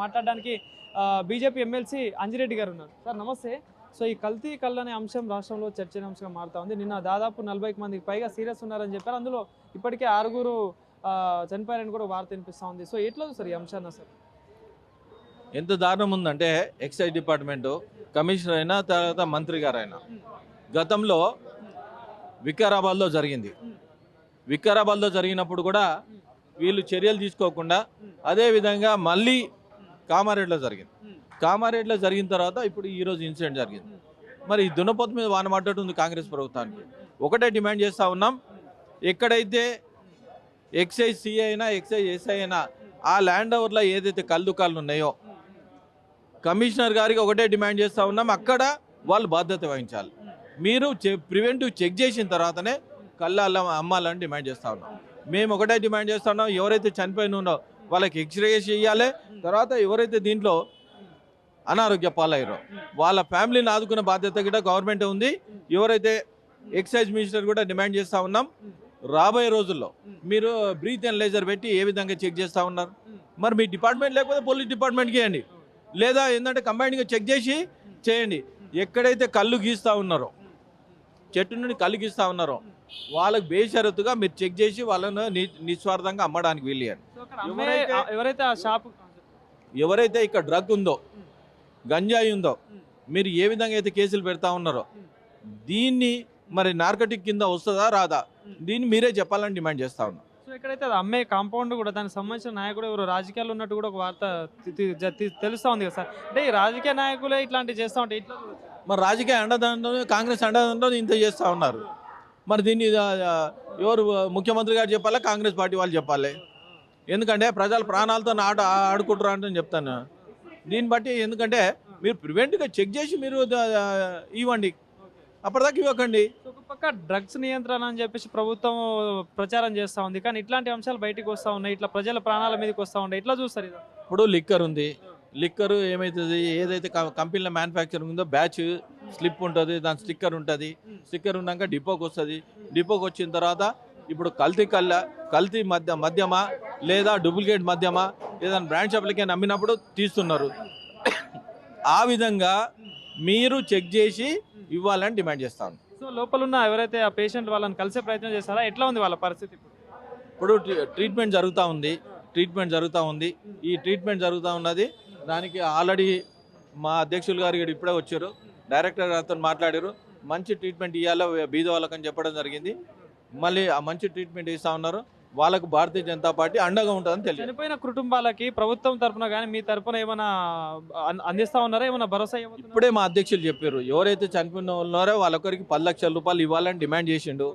మాట్లాడడానికి BJP MLC Anji Reddy గారు ఉన్నారు. సార్ నమస్తే. సో ఈ కల్తీ కళ్ళు అనే అంశం రాష్ట్రంలో చర్చనీయాంశంగా మారుతా ఉంది. నిన్న దాదాపు నలభైకి మందికి పైగా సీరియస్ ఉన్నారని చెప్పారు. అందులో ఇప్పటికే ఆరుగురు చనిపోయారని కూడా వార్త వినిపిస్తూ ఉంది. సో ఎట్లా సార్ ఈ అంశాన్ని సార్ ఎంత దారుణం ఉందంటే ఎక్సైజ్ డిపార్ట్మెంటు కమిషనర్ అయినా తర్వాత మంత్రి గారైనా. గతంలో వికారాబాద్లో జరిగింది. వికారాబాద్లో జరిగినప్పుడు కూడా వీళ్ళు చర్యలు తీసుకోకుండా అదేవిధంగా మళ్ళీ కామారెడ్డిలో జరిగింది. కామారెడ్డిలో జరిగిన తర్వాత ఇప్పుడు ఈరోజు ఇన్సిడెంట్ జరిగింది. మరి ఈ దున్నపోతు మీద వాన మాట్లాడుతుంది కాంగ్రెస్ ప్రభుత్వానికి. ఒకటే డిమాండ్ చేస్తూ ఉన్నాం. ఎక్కడైతే ఎక్సైజ్ సిఐ అయినా ఎక్సైజ్ ఎస్ఐ అయినా ఆ ల్యాండ్ ఓవర్లో ఏదైతే కళ్ళు ఉన్నాయో కమిషనర్ గారికి ఒకటే డిమాండ్ చేస్తూ ఉన్నాం. అక్కడ వాళ్ళు బాధ్యత వహించాలి. మీరు ప్రివెంటివ్ చెక్ చేసిన తర్వాతనే కళ్ళు అల్ల అమ్మాలని డిమాండ్ చేస్తూ ఉన్నాం. మేము ఒకటే డిమాండ్ చేస్తా ఉన్నాం. ఎవరైతే చనిపోయిన ఉన్నో వాళ్ళకి ఎక్స్రే చేయాలి. తర్వాత ఎవరైతే దీంట్లో అనారోగ్య పాలయ్యారో వాళ్ళ ఫ్యామిలీని ఆదుకునే బాధ్యత కూడా గవర్నమెంట్ ఉంది. ఎవరైతే ఎక్సైజ్ మినిస్టర్ కూడా డిమాండ్ చేస్తూ ఉన్నాం రాబోయే రోజుల్లో మీరు బ్రీత్ అనలైజర్ పెట్టి ఏ విధంగా చెక్ చేస్తూ ఉన్నారు? మరి మీ డిపార్ట్మెంట్ లేకపోతే పోలీస్ డిపార్ట్మెంట్కి ఇవ్వండి లేదా ఏంటంటే కంబైన్గా చెక్ చేసి చేయండి. ఎక్కడైతే కళ్ళు గీస్తూ ఉన్నారో చెట్టు నుండి కళ్ళు గీస్తూ ఉన్నారో వాళ్ళకి బేషరతుగా మీరు చెక్ చేసి వాళ్ళను ని- నిస్వార్థంగా అమ్మడానికి వీలియండి ఎవరైతే- ఆ- ఎవరైతే ఆ షాప్ ఎవరైతే ఇక్కడ డ్రగ్ ఉందో గంజాయి ఉందో మీరు ఏ విధంగా అయితే కేసులు పెడతా ఉన్నారో దీన్ని మరి నార్కటిక్ కింద వస్తుందా రాదా? దీన్ని మీరే చెప్పాలని డిమాండ్ చేస్తా ఉన్నాం. సో ఎక్కడైతే అది అమ్మే కాంపౌండ్ కూడా దానికి సంబంధించిన నాయకుడు ఎవరు రాజకీయాల్లో ఉన్నట్టు కూడా ఒక వార్త తెలుస్తా ఉంది కదా సార్. అంటే ఈ రాజకీయ నాయకులే ఇట్లాంటివి చేస్తా ఉంటే ఇట్లా మరి రాజకీయ అండదండలు కాంగ్రెస్ అండదండలు ఇంత చేస్తూ ఉన్నారు. మరి దీన్ని ఎవరు ముఖ్యమంత్రి గారు చెప్పాలా కాంగ్రెస్ పార్టీ వాళ్ళు చెప్పాలి? ఎందుకంటే ప్రజల ప్రాణాలతో ఆట ఆడుకుంటారు అంటే చెప్తాను. దీన్ని బట్టి ఎందుకంటే మీరు ప్రివెంట్గా చెక్ చేసి మీరు ఇవ్వండి. అప్పటిదాకా ఇవ్వకండి. ఒక పక్క డ్రగ్స్ నియంత్రణ అని చెప్పేసి ప్రభుత్వం ప్రచారం చేస్తా ఉంది. కానీ ఇట్లాంటి అంశాలు బయటికి వస్తా ఉన్నాయి. ఇట్లా ప్రజల ప్రాణాల మీదకి వస్తా ఉంటాయి ఇట్లా చూస్తారు ఇది? ఇప్పుడు లిక్కర్ ఉంది. లిక్కర్ ఏమవుతుంది ఏదైతే కంపెనీలో మ్యానుఫ్యాక్చరింగ్ ఉందో బ్యాచ్ స్లిప్ ఉంటుంది. దాని స్టిక్కర్ ఉంటుంది. స్టిక్కర్ ఉన్నాక డిపోకి వస్తుంది. డిపోకి వచ్చిన తర్వాత ఇప్పుడు కల్తీ కళ్ళ కల్తీ మధ్య మద్యమా? లేదా డూప్లికేట్ మద్యమా ఏదైనా బ్రాండ్ షాప్లకి నమ్మినప్పుడు తీస్తున్నారు. ఆ విధంగా మీరు చెక్ చేసి ఇవ్వాలని డిమాండ్ చేస్తాను. సో లోపల ఉన్న ఎవరైతే ఆ పేషెంట్ వాళ్ళని కలిసే ప్రయత్నం చేస్తారా? ఎట్లా ఉంది వాళ్ళ పరిస్థితి ఇప్పుడు? ఇప్పుడు ట్రీ- ట్రీట్మెంట్ జరుగుతూ ఉంది. ట్రీట్మెంట్ జరుగుతూ ఉంది. ఈ ట్రీట్మెంట్ జరుగుతూ ఉన్నది. దానికి ఆల్రెడీ మా అధ్యక్షులు గారు ఇక్కడ ఇప్పుడే వచ్చారు. డైరెక్టర్ గారితో మాట్లాడారు. మంచి ట్రీట్మెంట్ ఇవ్వాలో బీద వాళ్ళకని చెప్పడం జరిగింది. మళ్ళీ ఆ మంచి ట్రీట్మెంట్ ఇస్తూ ఉన్నారు. వాళ్ళకు భారతీయ జనతా పార్టీ అండగా ఉంటుందని తెలియదు. చనిపోయిన కుటుంబాలకి ప్రభుత్వం తరపున కానీ మీ తరపున ఏమైనా అందిస్తా ఉన్నారా? ఏమైనా భరోసా? ఇప్పుడే మా అధ్యక్షులు చెప్పారు. ఎవరైతే చనిపోయిన ఉన్నారో వాళ్ళొకరికి పది లక్షల రూపాయలు ఇవ్వాలని డిమాండ్ చేసిండు.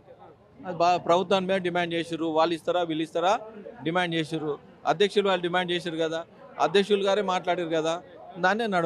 ప్రభుత్వాన్ని మీద డిమాండ్ చేసిర్రు. వాళ్ళు ఇస్తారా? వీళ్ళు ఇస్తారా? డిమాండ్ చేసిర్రు. అధ్యక్షులు వాళ్ళు డిమాండ్ చేసిర్రు కదా. అధ్యక్షులు గారే మాట్లాడారు కదా. దాన్నే నడవ